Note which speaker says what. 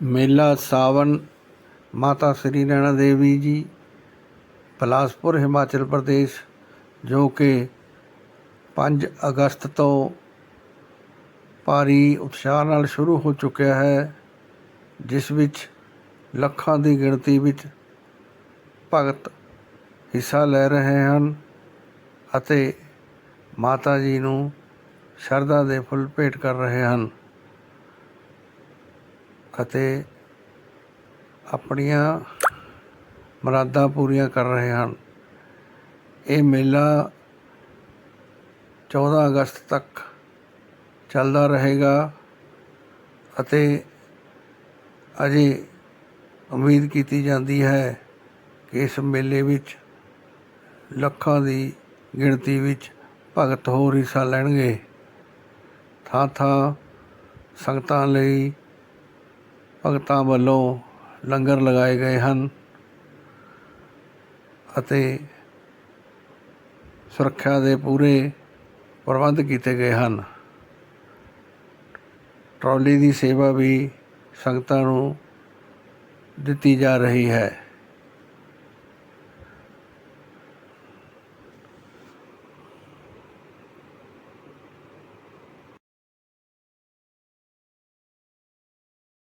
Speaker 1: ਮੇਲਾ ਸਾਵਣ, ਮਾਤਾ ਸ੍ਰੀ ਨੈਣਾ ਦੇਵੀ ਜੀ, ਬਿਲਾਸਪੁਰ, ਹਿਮਾਚਲ ਪ੍ਰਦੇਸ਼, ਜੋ ਕਿ 5 ਅਗਸਤ ਤੋਂ ਭਾਰੀ ਉਤਸ਼ਾਹ ਨਾਲ ਸ਼ੁਰੂ ਹੋ ਚੁੱਕਿਆ ਹੈ, ਜਿਸ ਵਿੱਚ ਲੱਖਾਂ ਦੀ ਗਿਣਤੀ ਵਿੱਚ ਭਗਤ ਹਿੱਸਾ ਲੈ ਰਹੇ ਹਨ ਅਤੇ ਮਾਤਾ ਜੀ ਨੂੰ ਸ਼ਰਧਾ ਦੇ ਫੁੱਲ ਭੇਟ ਕਰ ਰਹੇ ਹਨ। ਅਤੇ ਆਪਣੀਆਂ ਮੁਰਾਦਾਂ ਪੂਰੀਆਂ ਕਰ ਰਹੇ ਹਨ। ਇਹ ਮੇਲਾ 14 ਅਗਸਤ ਤੱਕ ਚੱਲਦਾ ਰਹੇਗਾ ਅਤੇ ਅਜੇ ਉਮੀਦ ਕੀਤੀ ਜਾਂਦੀ ਹੈ ਕਿ ਇਸ ਮੇਲੇ ਵਿੱਚ ਲੱਖਾਂ ਦੀ ਗਿਣਤੀ ਵਿੱਚ ਭਗਤ ਹੋਰ ਹਿੱਸਾ ਲੈਣਗੇ। ਥਾਂ ਥਾਂ ਸੰਗਤਾਂ ਲਈ ਭਗਤਾਂ ਵੱਲੋਂ ਲੰਗਰ ਲਗਾਏ ਗਏ ਹਨ ਅਤੇ ਸੁਰੱਖਿਆ ਦੇ ਪੂਰੇ ਪ੍ਰਬੰਧ ਕੀਤੇ ਗਏ ਹਨ। ਟਰਾਲੀ ਦੀ ਸੇਵਾ ਵੀ ਸੰਗਤਾਂ ਨੂੰ ਦਿੱਤੀ ਜਾ ਰਹੀ ਹੈ।